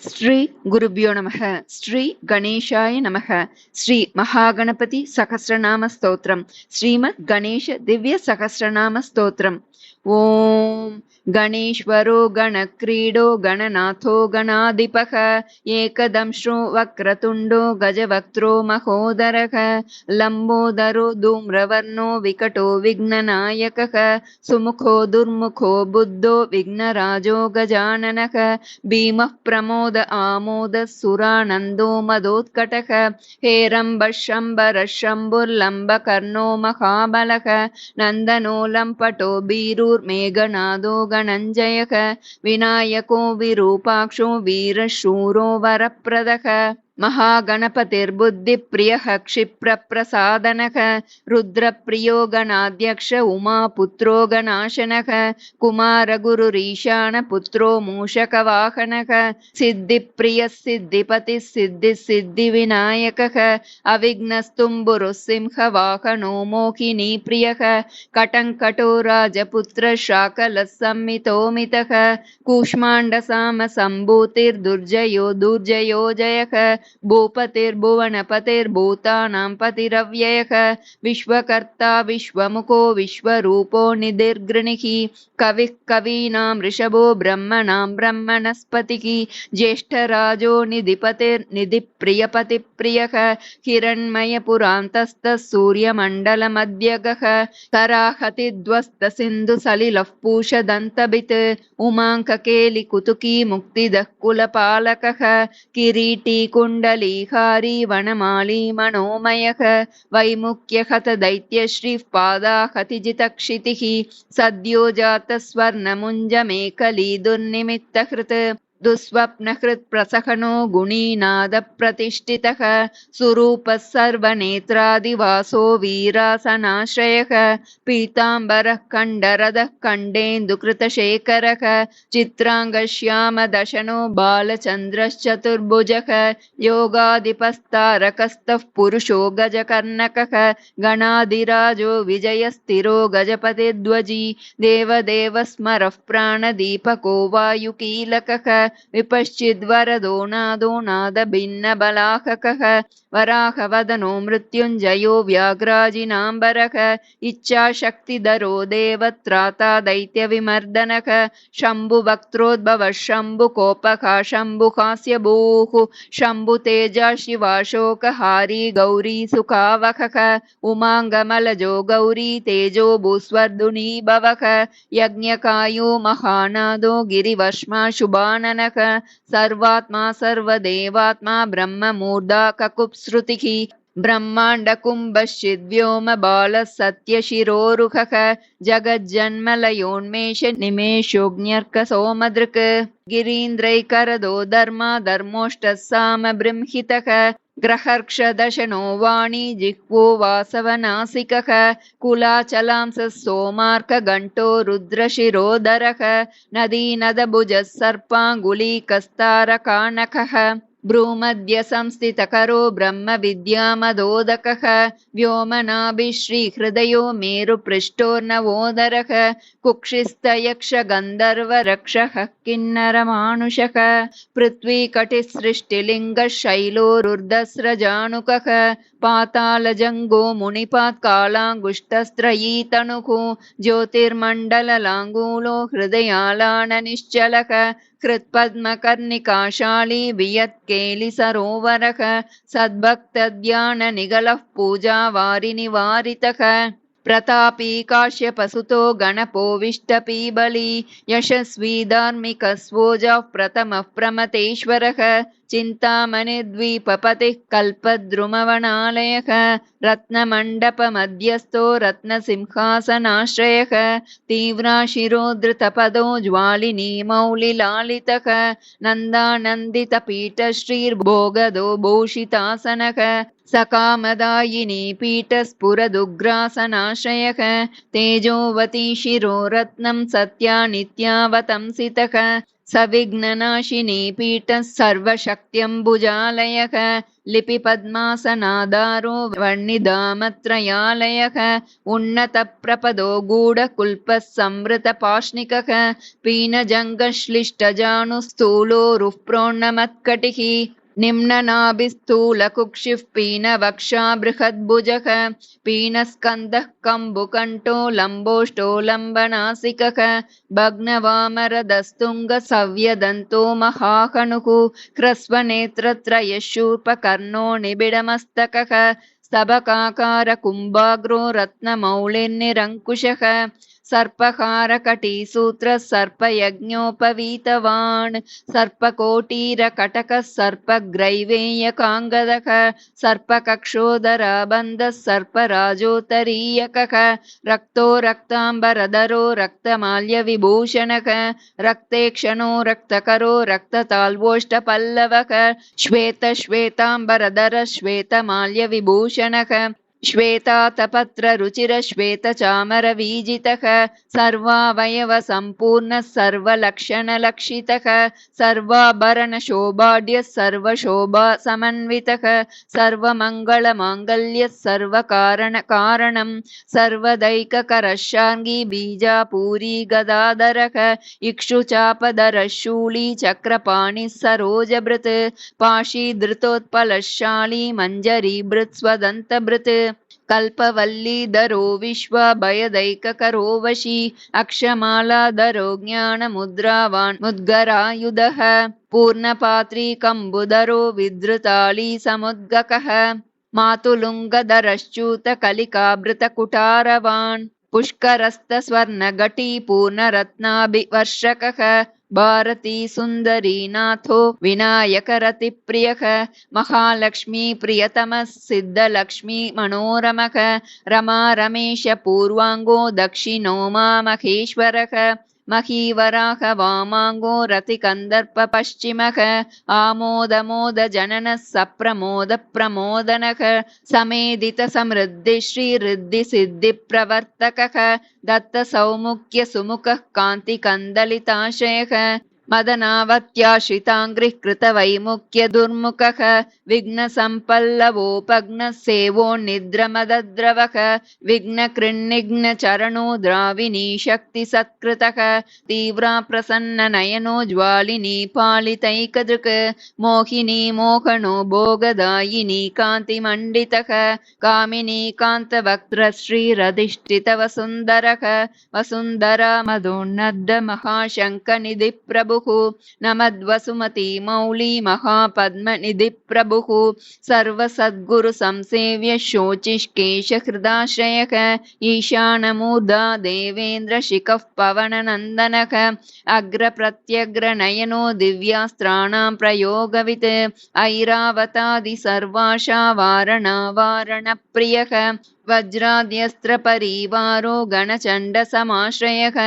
ஸ்ரீ குருபியோ நமக. ஸ்ரீ கணேஷாய நமக. ஸ்ரீ மகாகணபதி சகசிரநாம ஸ்தோத்திரம். ஸ்ரீமத் கணேஷ திவ்ய சகசிரநாம ஸ்தோத்திரம். ஓம் गणेश्वरो गणक्रीडो गणनाथो गणाधिपः एकदंश्रो वक्रतुण्डो गजवक्त्रो महोदरः लम्बोदरो धूम्रवर्णो विकटो विघ्ननायकः सुमुखो दुर्मुखो बुद्धो विघ्नराजो गजाननः भीमः प्रमोद आमोदः सुरानन्दो मदोत्कटः हेरम्बः शम्बरः शम्भुर्लम्बकर्णो महाबलः नन्दनो लम्पटो बीरुर्मेघनादो गणञ्जयः विनायको विरूपाक्षो वीरशूरो वरप्रदः महागणपतिर्बुद्धिप्रियः क्षिप्रप्रसादनः रुद्रप्रियो गणाध्यक्ष उमापुत्रो गणाशनः कुमारगुरुरीशानपुत्रो मूषकवाहनः सिद्धिप्रियः सिद्धिपतिः सिद्धिः सिद्धिविनायकः अविघ्नस्तुम्बुरुः सिंहवाहनो मोहिनीप्रियः कटङ्कटो राजपुत्र शाकलः संमितोमितः कूष्माण्डसामसम्भूतिर्दुर्जयो दुर्जयो जयः भूपतिर्भुवनपतिर्भूतानां पतिरव्ययः विश्वकर्ता विश्वमुखो विश्वरूपो निधिर्गृणिः कविः कवीनां ऋषभो ब्रह्मणां ब्रह्मणस्पतिः ज्येष्ठराजो निधिपतिर्निधिप्रियपतिप्रियः हिरण्मयपुरान्तस्तः सूर्यमण्डलमध्यगः कराहतिध्वस्तसिन्धुसलिलः पूषदन्तभित् उमाङ्ककेलिकुतुकी मुक्तिदः कुलपालकः किरीटी वैमुख्यहतदैत्यश्रीः पादाहतिजितक्षितिः सद्यो जातस्वर्णमुञ्जमेकली दुर्निमित्तहृत् दुःस्वप्नहृत्प्रसहनो गुणीनादप्रतिष्ठितः सुरूपः सर्वनेत्रादिवासो वीरासनाश्रयः पीताम्बरः कण्डरदः कण्डेन्दुकृतशेखरः चित्राङ्गश्यामदशनो बालचन्द्रश्चतुर्भुजः योगाधिपस्तारकस्तः पुरुषो गजकर्णकः गणाधिराजो विजयस्थिरो गजपतिध्वजी देवदेव स्मरः प्राणदीपको वायुकीलकः विपश्चिद्वरदो नादो नादभिन्नबलाहकः वराहवदनो मृत्युञ्जयो व्याघ्राजिनाम्बरः इच्छाशक्तिधरो देवत्राता दैत्यविमर्दनः शम्भुवक्त्रोद्भवः शम्भुकोपः शम्भुहास्य भूः शम्भुतेजा शिवाशोकहारी गौरी सुखावहः उमाङ्गमलजो गौरी तेजो भूस्वर्धुनी भवः यज्ञकायो महानादो गिरिवर्ष्मा शुभाननः सर्वात्मा सर्वदेवात्मा ब्रह्ममूर्धा ककुप्सृतिः ब्रह्माण्डकुम्भश्चिद्व्योमबालः सत्यशिरोरुहः जगज्जन्मलयोन्मेष निमेषोऽग्न्यर्कसोमदृक् गिरीन्द्रैकरदो धर्मा धर्मोष्टः सामबृंहितः ग्रहर्क्षदशनो वाणी जिह्वो वासवनासिकः कुलाचलांसः सोमार्कघण्टो रुद्रशिरोदरः नदीनदभुजः सर्पाङ्गुलीकस्तारकाणकः भ्रूमध्य संस्थितकरो ब्रह्मविद्यामदोदकः व्योमनाभिश्रीहृदयो मेरुपृष्ठोर्नवोदरः कुक्षिस्तयक्षगन्धर्वरक्षः किन्नरमानुषः पृथ्वीकटिसृष्टिलिङ्गः शैलोरुर्धस्रजानुकः पातालजङ्गो मुनिपात्कालाङ्गुष्टस्त्रयीतनुः ज्योतिर्मण्डललाङ्गूलो हृदयालाननिश्चलः हृत्पद्मकर्णिकाशाली वियत्केलिसरोवरः सद्भक्तध्याननिगलः पूजावारिनिवारितः प्रतापी काश्यपसुतो गणपोविष्टपीबली यशस्वी धार्मिकस्वोजः प्रथमः प्रमतेश्वरः चिन्तामणिद्वीपपतिः कल्पद्रुमवनालयः रत्नमण्डपमध्यस्थो रत्नसिंहासनाश्रयः तीव्राशिरोधृतपदो ज्वालिनी मौलिलालितः नन्दानन्दितपीठश्रीर्भोगदो भूषितासनः सकामदायिनी पीठस्फुरदुग्रासनाश्रयः तेजोवती रत्नं सत्या नित्यावतंसितः सविघ्ननाशिनी पीठः सर्वशक्त्यम्बुजालयः लिपिपद्मासनादारो वर्णिदामत्रयालयः उन्नतप्रपदो गूढकुल्पः संवृतपाष्णिकः पीनजङ्गश्लिष्टजानुस्थूलोरुः प्रोन्नमत्कटिः निम्ननाभिस्थूलकुक्षिः पीनवक्षा बृहद्भुजः पीनस्कन्दः कम्बुकण्ठो लम्बोष्टो लम्बनासिकः भग्नवामरदस्तुङ्गसव्यदन्तो महाहनुः ह्रस्वनेत्रत्रयः शूर्पकर्णो निबिडमस्तकः स्तबकाकारकुम्भाग्रो रत्नमौलिर्निरङ्कुशः सर्पहारकटीसूत्रः सर्पयज्ञोपवीतवान् सर्पकोटीरकटकः सर्पग्रैवेयकाङ्गदः सर्पकक्षोदराबन्धः सर्पराजोत्तरीयकः रक्तो रक्ताम्बरधरो रक्तमाल्यविभूषणः रक्ते क्षणो रक्तकरो रक्तताल्वोष्टपल्लवः श्वेतश्वेताम्बरधर श्वेतमाल्यविभूषणः श्वेतातपत्ररुचिरश्वेतचामरवीजितः सर्वावयवसम्पूर्णः सर्वलक्षणलक्षितः सर्वाभरणशोभाढ्यः सर्वशोभासमन्वितः सर्वमङ्गलमाङ्गल्यः सर्वकारणकारणं सर्वदैककरः शार्ङ्गी बीजापूरी गदाधरः इक्षुचापधरः शूली चक्रपाणिः सरोजभृत् पाशीधृतोत्पलशाली मञ्जरीभृत् स्वदन्तभृत् कल्पवल्लीधरो विश्वभयदैककरो वशी अक्षमालाधरो ज्ञानमुद्रावान् मुद्गरायुधः पूर्णपात्रीकम्बुधरो विधृताली समुद्गकः मातुलुङ्गधरश्च्यूतकलिकाभृतकुटारवान् पुष्करस्तस्वर्णघटी पूर्णरत्नाभिवर्षकः भारती सुन्दरी नाथो विनायकरतिप्रियः महालक्ष्मी प्रियतमः सिद्धलक्ष्मी मनोरमः रमा रमेश पूर्वाङ्गो दक्षिणो मामहेश्वरः महीवराह वामाङ्गो रतिकन्दर्प पश्चिमः आमोदमोद जननः सप्रमोदप्रमोदनः समेदितसमृद्धिश्रीऋद्धिसिद्धिप्रवर्तकः दत्तसौमुख्यसुमुखः कान्तिकन्दलिताशयः मदनावत्याश्रिताङ्घ्रिः कृतवैमुख्यदुर्मुखः विघ्नसम्पल्लवोपघ्नः सेवो निद्रमदद्रवः विघ्नकृन्निघ्नचरणो द्राविणी शक्तिसत्कृतः तीव्रा प्रसन्ननयनो ज्वालिनी पालितैकदृक् मोहिनी मोहनो भोगदायिनी कान्तिमण्डितः कामिनी कान्तवक्त्रश्रीरधिष्ठितवसुन्दरः वसुन्धरा मधोन्नद्धमहाशङ्खनिधिप्रभुः नमद्वसुमती मौली महापद्मनिधिप्रभुः सर्वसद्गुरुसंसेव्य शोचिष्केशहृदाश्रयः ईशानमूर्धा देवेन्द्रशिखः पवननन्दनः अग्रप्रत्यग्रनयनो दिव्यास्त्राणां प्रयोगवित् ऐरावतादिसर्वाशा वारणावारणप्रियः वज्राद्यस्त्रपरीवारो गणचण्डसमाश्रयः।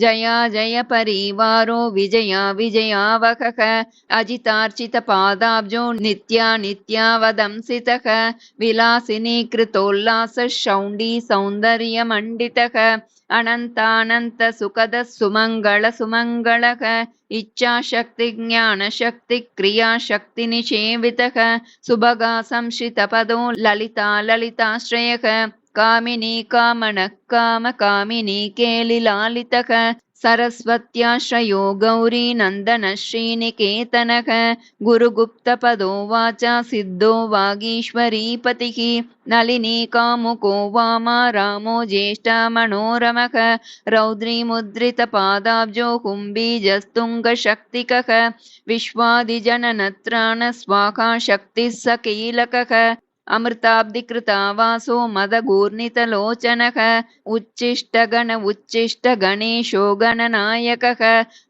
जया जय परिवारो विजया विजयावहः अजितार्चितपादाब्जो नित्या नित्यावदंसितः। विलासिनी कृतोल्लासः शौण्डी सौन्दर्यमण्डितः अनन्तानन्तसुखदः सुमङ्गलसुमङ्गलः इच्छाशक्तिज्ञानशक्तिक्रियाशक्तिनिषेवितः सुभगा संश्रितपदो ललिता ललिताश्रयः कामिनी कामनः कामकामिनी केलिलालितः सरस्वत्याश्रयो गौरी नन्दनः श्रीनिकेतनः गुरुगुप्तपदो वाचा सिद्धो वागीश्वरीपतिः नलिनी कामुको वामा रामो ज्येष्ठा मनोरमः रौद्रीमुद्रितपादाब्जो स कीलकः अमृताब्धिकृता वासो मदगूर्णितलोचनः उच्चिष्टगण उच्चिष्टगणेशो गणनायकः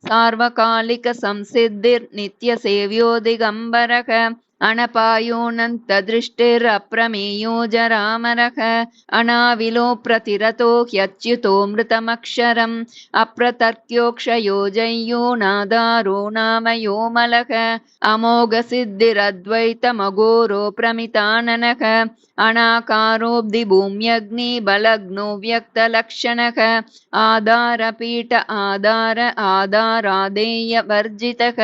सार्वकालिकसंसिद्धिर्नित्यसेव्यो दिगम्बरः अनपायोऽनन्तदृष्टिरप्रमेयो जरामरः। अनाविलो प्रतिरतो ह्यच्युतो मृतमक्षरम्। अप्रतर्क्योक्षयो जय्यो नादारो नामयो मलः। अमोघसिद्धिरद्वैतमघोरो प्रमिताननः। अणाकारोऽब्धिभूम्यग्निबलग्नो व्यक्तलक्षणः। आधारपीठ आधार आधारादेयवर्जितः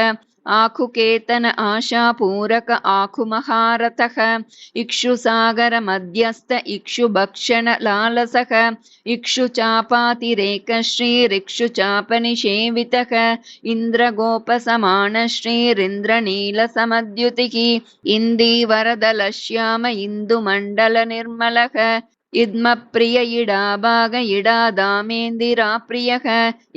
आखुकेतन आशापूरक आखुमहारथः इक्षुसागरमध्यस्थ इक्षुभक्षणलालसः इक्षुचापातिरेकश्रीरिक्षुचापनिषेवितः इन्द्रगोपसमानश्रीरिन्द्रनीलसमद्युतिः इन्दीवरदलश्याम इन्दुमण्डलनिर्मलः इद्मप्रिय इडा भाग इडा दामेन्दिराप्रियः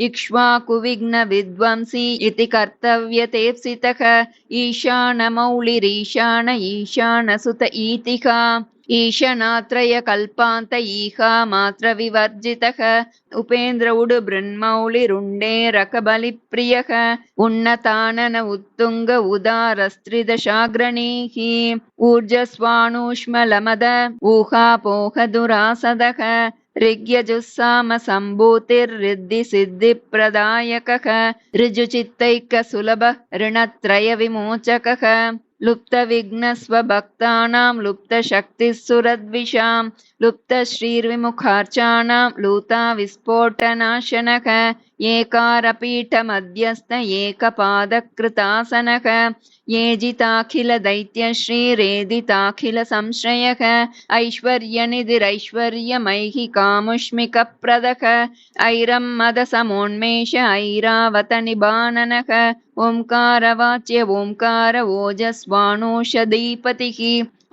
इक्ष्वाकुविघ्नविद्वांसी इति कर्तव्यतेप्सितः ईशानमौलिरीशान ईशानसुत ईतिका ईशनात्रयकल्पान्त ईहा मात्रविवर्जितः उपेन्द्र उडुबृन्मौलिरुण्डे रकबलिप्रियः उन्नतानन उत्तुङ्ग उदारस्त्रिदशाग्रणीः ऊर्जस्वाणूष्मलमद ऊहापोहदुरासदः ऋग्यजुस्सामसम्भूतिर्रिद्धिसिद्धिप्रदायकः ऋजुचित्तैकसुलभ ऋणत्रयविमोचकः लुप्त विघ्न स्वभक्ता लुप्तविघ्नस्वभक्तानां लुप्तशक्तिस्सुरद्विषां लुप्तश्रीर्विमुखार्चाणां लूताविस्फोटनाशनः एकारपीठमध्यस्थ एकपादकृतासनः। येजिताखिलदैत्यश्रीरेदिताखिलसंश्रयः ऐश्वर्यनिधिरैश्वर्यमैहिकामुष्मिकप्रदः ऐरं मदसमोन्मेष ऐरावतनिबाननः ओङ्कारवाच्य ओङ्कार ओजस्वाणोषधीपतिः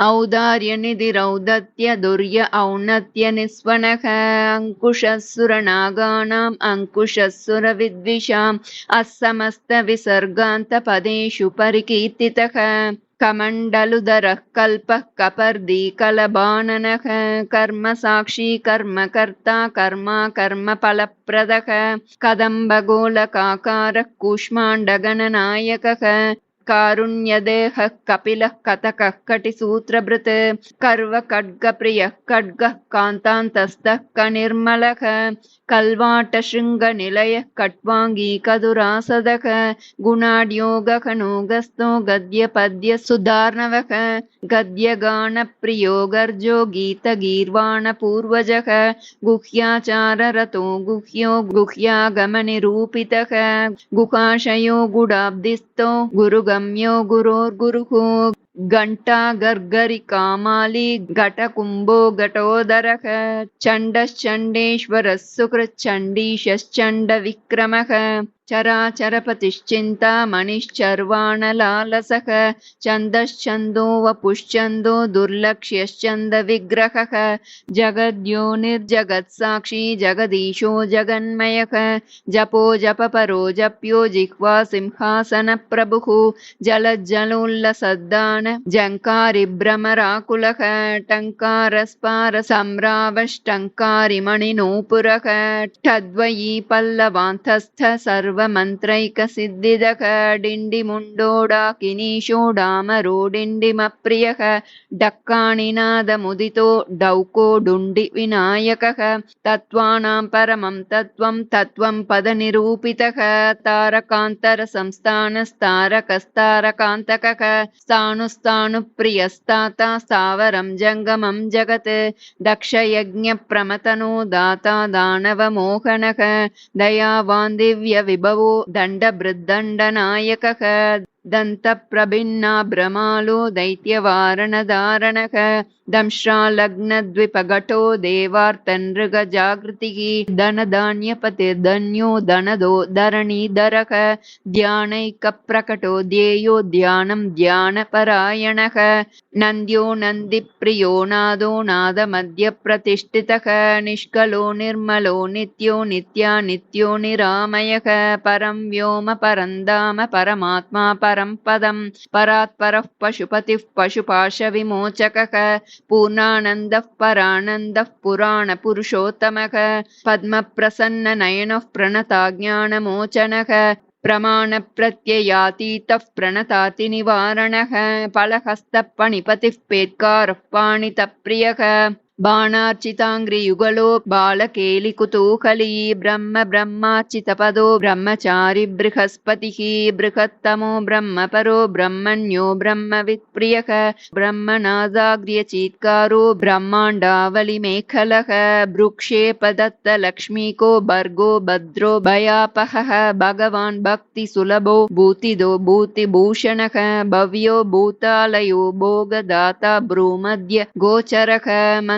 औदार्यनिधिरौदत्य दुर्य औन्नत्यनिस्वनः अङ्कुशस्सुरनागानाम् अङ्कुशस्सुरविद्विषाम् अस्समस्तविसर्गान्तपदेषु परिकीर्तितः कमण्डलुदरः कल्पः कपर्दीकलबाननः कर्मसाक्षी कर्मकर्ता कर्मा कर्मफलप्रदः कदम्बगोलकाकारः कूष्माण्डगणनायकः कारुण्यदेहः कपिलः कतकः कटिसूत्रभृत् कर्व खड्गप्रियः खड्गः कान्तान्तस्थः कनिर्मलः कल्वाटशृङ्गनिलयः कट्वाङ्गी कदुरासदः गुणाड्योगखनोगस्थो गद्यपद्यसुधार्णवः गद्यगानप्रियो गर्जो गीतगीर्वाणपूर्वजः गुह्याचाररतो गुह्यो गुह्यागमनिरूपितः गुहाशयो गुडाब्धिस्थो गुरुगम्यो गुरोर्गुरुः घण्टा घटकुम्भो घटोदरः चण्डश्चण्डेश्वरः सुकृच्चण्डीशश्चण्डविक्रमः चराचरपतिश्चिन्ता मणिश्चर्वाणलालसः छन्दश्चन्दो वपुश्चन्दो दुर्लक्ष्यश्चन्दविग्रहः जगद्यो निर्जगत्साक्षी जगदीशो जगन्मयः, जपो जपपरो जप्यो जिह्वा सिंहासनप्रभुः, जलज्जलोल्लसद्दान, जङ्कारिभ्रमराकुलः, टङ्कारस्पारसम्रावष्टङ्कारिमणिनूपुरः, ठद्वयी पल्लवान्तस्थ सर्वमन्त्रैकसिद्धिदः डिण्डिमुण्डोडाकिनीशोडामरोडिण्डिमप्रियः डक्काणिनादमुदितो डौको डुण्डिविनायकः तत्त्वानां परमं तत्त्वं तत्त्वं पदनिरूपितः तारकान्तरसंस्थानस्तारकस्तारकान्तकः स्थाणुस्ताणुप्रियस्ताता स्थावरं जङ्गमं जगत् दक्षयज्ञप्रमतनो दाता दानवमोहनः दयावान् दिव्यविभवो दण्डभृद्दण्डनायकः दन्तप्रभिन्नाभ्रमालो दैत्यवारणधारणः दंश्रालग्नद्विपघटो देवार्तनृगजागृतिः। धनधान्यपतिर्धन्यो धनदो धरणीधरः। ध्यानैकप्रकटो ध्येयो ध्यानं ध्यानपरायणः। नन्द्यो नन्दिप्रियो नादो नादमध्यप्रतिष्ठितः। निष्कलो निर्मलो नित्यो नित्या नित्यो निरामयः। परं व्योम परं धाम परमात्मा परं पदं परात्परः पशुपतिः पशुपाशविमोचकः पूर्णानन्दः परानन्दः पुराणपुरुषोत्तमः पद्मप्रसन्ननयनः प्रणताज्ञानमोचनः प्रमाणप्रत्ययातीतः प्रणताति निवारणः फलहस्तपणिपतिः पेत्कारः पाणितप्रियः बाणार्चिताङ्घ्रियुगलो बालकेलिकुतूहली ब्रह्म ब्रह्मार्चितपदो ब्रह्मचारि बृहस्पतिः बृहत्तमो ब्रह्मपरो ब्रह्मण्यो ब्रह्मवित्प्रियः ब्रह्मनादाग्र्यचीत्कारो ब्रह्माण्डावलिमेखलः भृक्षेपदत्तलक्ष्मीको भर्गो भद्रो भयापहः भगवान् भक्तिसुलभो भूतिदो भूतिभूषणः भव्यो भूतालयो भोगदाता भ्रूमध्य गोचरः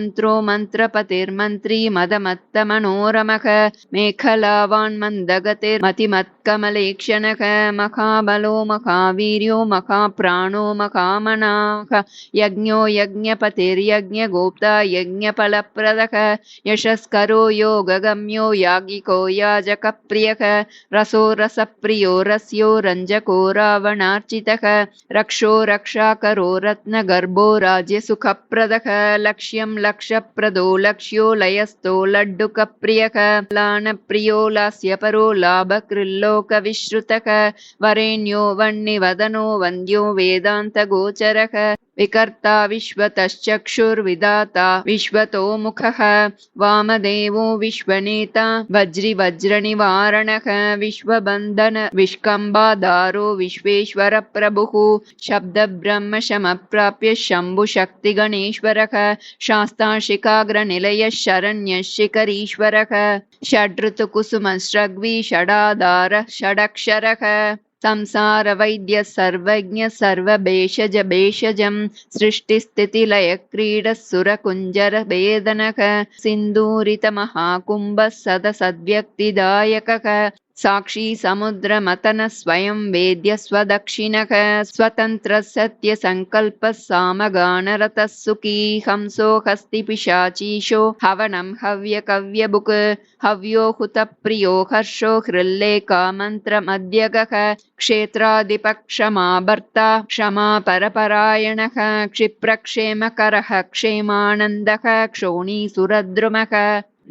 मन्त्रो मन्त्रपतिर्मन्त्री मदमत्तमनोरमः मेखलावान्मन्दगतिर्मतिमत्कमलेक्षणः महाबलो महावीर्यो महाप्राणो महामनाः यज्ञो, यज्ञपतिर्यज्ञगोप्ता यज्ञफलप्रदः यशस्करो, योगगम्यो याज्ञिको याजकप्रियः रसो, रसप्रियो, रस्यो, रञ्जको रावणार्चितः रक्षो, रक्षाकरो, रत्नगर्भो राज्यसुखप्रदः लक्ष्यं लक्षप्रदो लक्ष्यो लयस्थो लड्डुकप्रियः लानप्रियो लास्यपरो लाभकृल्लोकविश्रुतः वरेण्यो वह्निवदनो वन्द्यो वेदान्तगोचरः विकर्ता विश्वतश्चक्षुर्विदाता विश्वतो मुखः वामदेवो विश्वनेता वज्रिवज्रनिवारणः विश्वबन्धन विष्कम्बाधारो विश्वेश्वरप्रभुः शब्दब्रह्मशमप्राप्य शम्भुशक्तिगणेश्वरः शास्ताशिखाग्रनिलयः शरण्यः शिखरीश्वरः षडृतुकुसुमस्रग्वी षडाधारः षडक्षरः संसारवैद्य सर्वज्ञ सर्वभेषज भेषजं सृष्टिस्थितिलयक्रीडः सुरकुञ्जरभेदनः सिन्दूरितमहाकुम्भः सदसद्व्यक्तिदायकः साक्षी समुद्रमतन स्वयं वेद्य स्वदक्षिणः स्वतन्त्रः सत्यसङ्कल्पः सामगानरतः सुखी हंसो हस्ति पिशाचीशो हवनं हव्यकव्यबुक् हव्यो हुतप्रियो हर्षो हृल्लेखामन्त्रमध्यगः क्षेत्रादिपक्षमाभर्ता क्षमा परपरायणः क्षिप्रक्षेमकरः क्षेमानन्दः क्षोणीसुरद्रुमः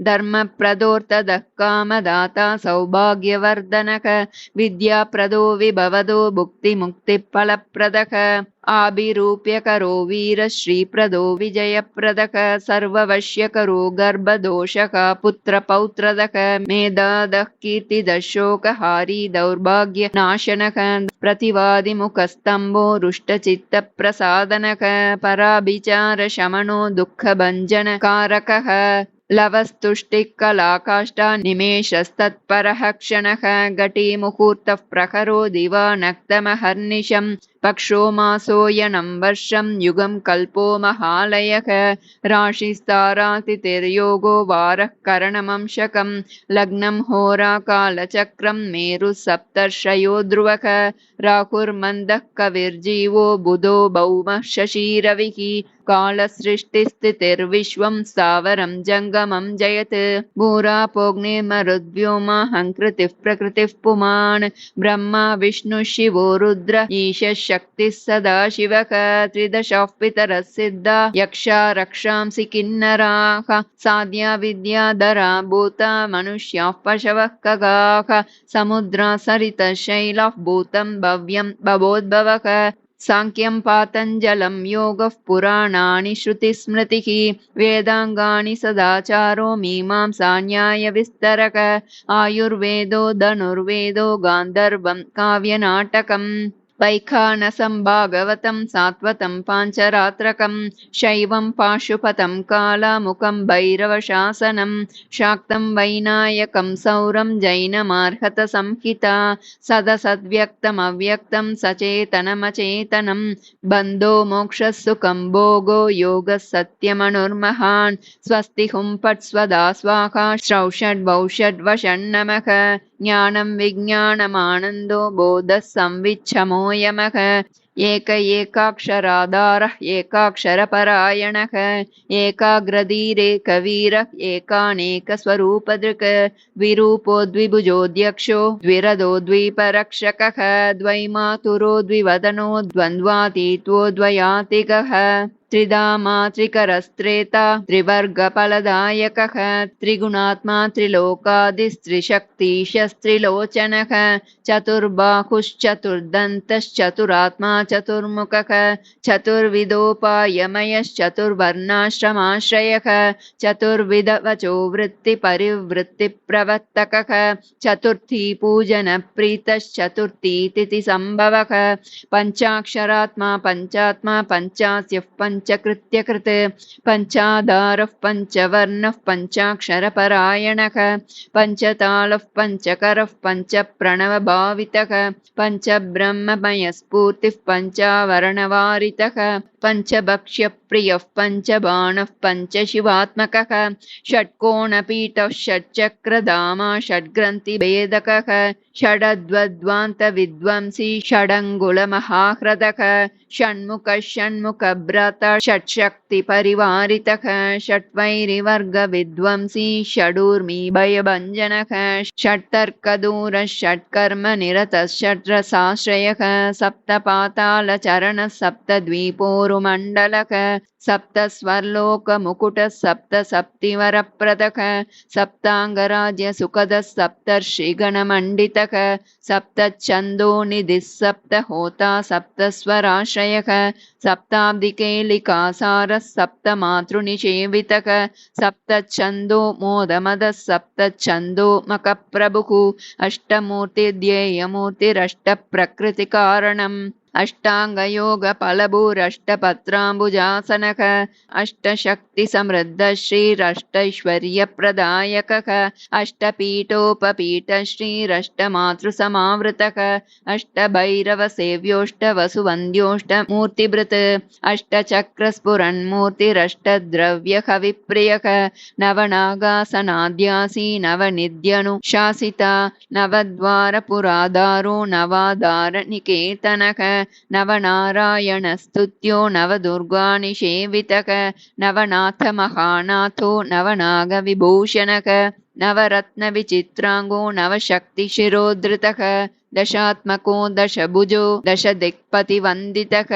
धर्मप्रदोर्तदः कामदाता सौभाग्यवर्धनः विद्याप्रदो विभवदो भुक्तिमुक्तिफलप्रदः आभिरूप्यकरो वीरश्रीप्रदो विजयप्रदः सर्ववश्यकरो गर्भदोषः पुत्रपौत्रदः मेधादः कीर्तिदः शोकहारी दौर्भाग्यनाशनः प्रतिवादिमुखस्तम्भो रुष्टचित्तप्रसादनः पराभिचारशमनो दुःखभञ्जनकारकः लवस्तुष्टिकलाकाष्ठा निमेषस्तत्परः क्षणः घटीमुहूर्तः प्रहरो दिवा नक्तमहर्निशम् पक्षो मासोयनं वर्षं युगं कल्पो महालयः। राशिस्तारातिथिर्योगो वारः करणमंशकं। लग्नं होराकालचक्रं मेरुः सप्तर्षयो ध्रुवः। राहुर्मन्दः कविर्जीवो बुधो भौमः शशिरविः। कालसृष्टिस्थितिर्विश्वं स्थावरं जङ्गमं जयत्। भूरापोग्निर्मरुद्व्योमाहङ्कृतिः प्रकृतिः पुमान्। ब्रह्मा, विष्णुः, शिवो, रुद्र, ईशः शक्तिः सदाशिवः त्रिदशः पितरः सिद्धा यक्षा रक्षांसि किन्नराः साध्या विद्याधरा भूता मनुष्याः पशवः खगाः समुद्रा सरितः शैलः भूतं भव्यं भवोद्भवः साङ्ख्यं पातञ्जलं योगः पुराणानि श्रुतिस्मृतिः वेदाङ्गानि सदाचारो मीमांसा न्यायविस्तरः आयुर्वेदो धनुर्वेदो गान्धर्वं काव्यनाटकम् वैखानसं भागवतं सात्वतं पाञ्चरात्रकं शैवं पाशुपतं कालामुखं भैरवशासनं शाक्तं वैनायकं सौरं जैनमार्हतसंहिता सदसद्व्यक्तमव्यक्तं सचेतनमचेतनं बन्धो मोक्षः सुखं भोगो योगः सत्यमनुर्महान् स्वस्ति हुं फट् स्वदा स्वाहा श्रौषड्वौषड्वषण्णमः ज्ञानं विज्ञानमानन्दो बोधः संविच्छमोऽयमः एक एकाक्षराधारः एकाक्षरपरायणः। एकाग्रधीरेकवीरः एकानेकस्वरूपदृक्। द्विरूपो द्विभुजोऽध्यक्षो द्विरदो द्वीपरक्षकः। द्वैमातुरो द्विवदनो द्वन्द्वातीतो द्वयातिगः त्रिधामात्रिकरस्त्रेता त्रिवर्गफलदायकः, त्रिगुणात्मा त्रिलोकादिस्त्रिशक्तिशस्त्रिलोचनः चतुर्बाहुश्चतुर्दन्तश्चतुरात्मा, चतुर्मुखः चतुर्विधोपायमयश्चतुर्वर्णाश्रमाश्रयः चतुर्विधवचो वृत्तिपरिवृत्तिप्रवर्तकः चतुर्थी पूजनप्रीतश्चतुर्थी तिथिसम्भवः पञ्चाक्षरात्मा, पञ्चात्मा, पञ्चास्यः पञ्चकृत्यकृत् पञ्चाधारः पञ्चवर्णः पञ्चाक्षरपरायणः पञ्चतालः पञ्चकरः पञ्चप्रणवभावितः पञ्चब्रह्ममयस्फूर्तिः पञ्चावरणवारितः पञ्चभक्ष्यप्रियः पञ्चबाणः पञ्चशिवात्मकः षट्कोणपीठः षट्चक्रधामा षड्ग्रन्थिभेदकः षडद्वद्वान्तविद्वंसी षडङ्गुलमहाह्रदः षण्मुखः षण्मुखभ्रत षट्शक्तिपरिवारितः षट्वैरिवर्गविद्वंसी षडूर्मि भयभञ्जनः षट्तर्कदूरः षट्कर्मनिरतः षट्रसाश्रयः सप्तपातालचरणः सप्तद्वीपोरुमण्डलः सप्तस्वर्लोकमुकुटः सप्त सप्तिवरप्रदः सप्ताङ्गराज्यसुखदः सप्तर्षिगणमण्डितः सप्तच्छन्दोनिधिः सप्त होता सप्तस्वराश्रयः सप्ताब्दिकेलिकासारः सप्तमातृनिषेवितः सप्तच्छन्दो मोदमदः सप्तच्छन्दो मकप्रभुः अष्टमूर्तिध्येयमूर्तिरष्टप्रकृतिकारणम् अष्टाङ्गयोगफलभूरष्टपत्राम्बुजासनः अष्टशक्तिसमृद्धः श्रीरष्टैश्वर्यप्रदायकः अष्टपीठोपपीठः श्रीरष्टमातृसमावृतः अष्टभैरवसेव्योष्टवसुवन्द्योष्टमूर्तिभृत् अष्टचक्रस्फुरन्मूर्तिरष्टद्रव्यहविप्रियः नवनागासनाद्यासी नवनिध्यनुशासिता नवद्वारपुराधारो नवाधारनिकेतनः नवनारायणस्तुत्यो नवदुर्गानिषेवितः नवनाथमहानाथो नवनागविभूषणः नवरत्नविचित्राङ्गो नवशक्तिशिरोद्धृतः दशात्मको दशभुजो दशदिक्पतिवन्दितः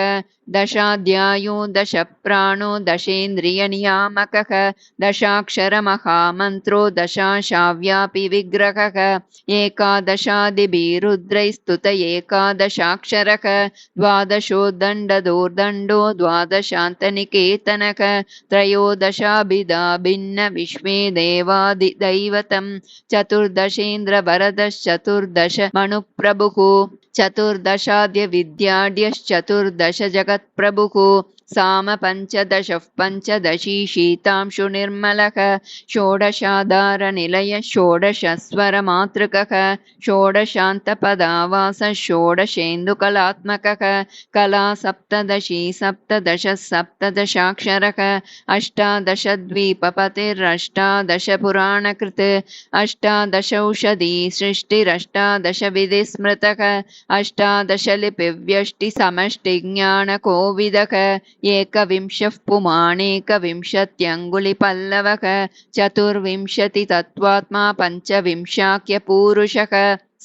दशाध्यायो दशप्राणो दशेन्द्रियनियामकः दशाक्षरमहामन्त्रो दशाशाव्यापि विग्रहः एकादशादिभिरुद्रैस्तुत एकादशाक्षरः द्वादशो दण्डदोर्दण्डो द्वादशान्तनिकेतनः त्रयोदशाभिधा भिन्न विश्वे देवादिदैवतं चतुर्दशेन्द्रवरदश्चतुर्दश चतुर्दशाद्यविद्याढ्यश्चतुर्दश जगत्प्रभुः साम पञ्चदशः पञ्चदशी शीतांशुनिर्मलः षोडशाधारनिलय षोडशस्वरमातृकः षोडशान्तपदावासः षोडशेन्दुकलात्मकः कला सप्तदशी सप्तदश सप्तदशाक्षरः अष्टादशद्वीपपतिरष्टादशपुराणकृत् अष्टादशौषधी सृष्टिरष्टादशविधिस्मृतः अष्टादशलिपिव्यष्टिसमष्टिज्ञानकोविदः एकविंशः पुमाणेकविंशत्यङ्गुलिपल्लवः चतुर्विंशतितत्त्वात्मा पञ्चविंशाख्यपूरुषः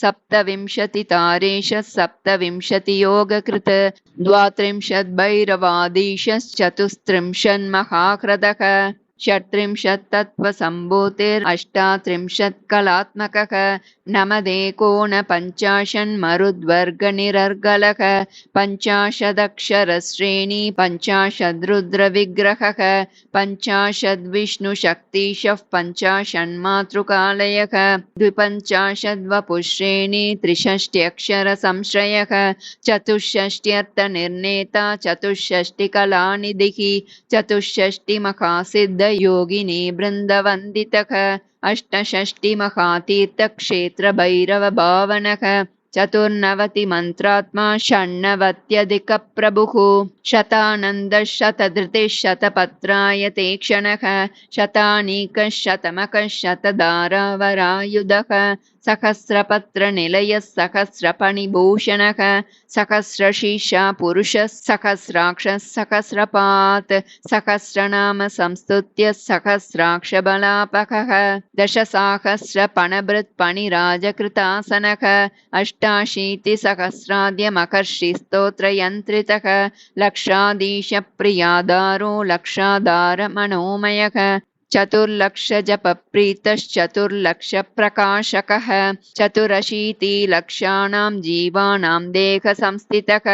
सप्तविंशतितारेशः सप्तविंशतियोगकृत् द्वात्रिंशद्भैरवादीशश्चतुस्त्रिंशन्महाह्रदः षट्त्रिंशत्तत्त्वसम्भूतेरष्टात्रिंशत्कलात्मकः नमदेकोनपञ्चाशन्मरुद्वर्गनिरर्गलः पञ्चाशदक्षरश्रेणी पञ्चाशद्रुद्रविग्रहः पञ्चाशद्विष्णुशक्तिशः पञ्चाशन्मातृकालयः द्विपञ्चाशद्वपुश्रेणी त्रिषष्ट्यक्षरसंश्रयः चतुष्षष्ट्यर्थनिर्णेता चतुष्षष्टिकलानिधिः चतुष्षष्टिमहासिद्धयोगिनी बृन्दवन्दितः अष्टषष्टिमहातीर्थक्षेत्रभैरवभावनः चतुर्नवतिमन्त्रात्मा षण्णवत्यधिकप्रभुः शतानन्दः शतधृतिः शतपत्रायते क्षणः शतानीकः शतमकः शतधारावरायुधः सहस्रपत्रनिलयः सहस्रपणिभूषणः सहस्रशीर्षा पुरुषः सहस्राक्षः सहस्रपात् सहस्रनाम संस्तुत्य सहस्राक्षबलापकः दशसाहस्रपणभृत्पणिराजकृतासनः अष्टाशीतिसहस्राद्यमकर्षिस्तोत्रयन्त्रितः लक्षाधीशप्रियादारो लक्षाधारमनोमयः चतुर्लक्षजपप्रीतश्चतुर्लक्षप्रकाशकः। चतुरशीतिलक्षाणां जीवानां देहसंस्थितः।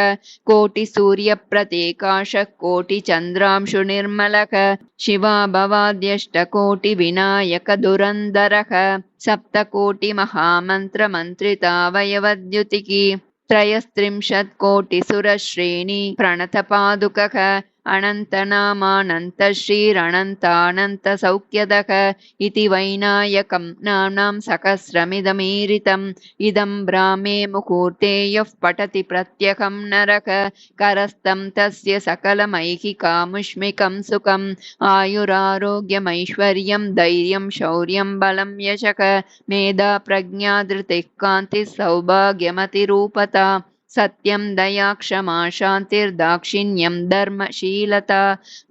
कोटिसूर्यप्रत्येकाशः कोटिचन्द्रांशुनिर्मलः। शिवा भवाद्यष्टकोटिविनायकदुरन्धरः सप्तकोटिमहामन्त्रमन्त्रितावयवद्युतिः त्रयस्त्रिंशत्कोटिसुरश्रेणी प्रणतपादुकः अनन्तनामानन्तश्रीरनन्तानन्तसौख्यदः इति वैनायकं नाम्नां सहस्रमिदमीरितम्। इदं ब्राह्मे मुहूर्ते यः पठति प्रत्यहं नरक करस्तं तस्य सकलमैहिकामुष्मिकं सुखम्। आयुरारोग्यमैश्वर्यं धैर्यं शौर्यं बलं यशक मेधा प्रज्ञा धृतिः कान्तिः सौभाग्यमतिरूपता सत्यं दया क्षमा शान्तिर्दाक्षिण्यं धर्मशीलता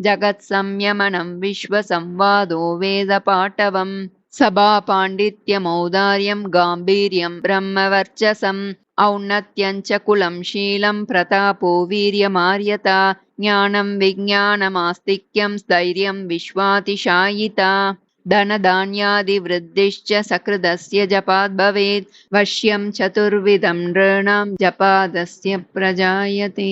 जगत्संयमनं विश्वसंवादो वेदपाटवम् सभापाण्डित्यमौदार्यं गाम्भीर्यं ब्रह्मवर्चसम् औन्नत्यं च कुलं शीलं प्रतापो वीर्यमार्यता ज्ञानं विज्ञानमास्तिक्यं स्थैर्यं विश्वातिशायिता धनधान्यादिवृद्धिश्च सकृदस्य जपाद् भवेत्। वश्यं चतुर्विधं नृणां जपादस्य प्रजायते।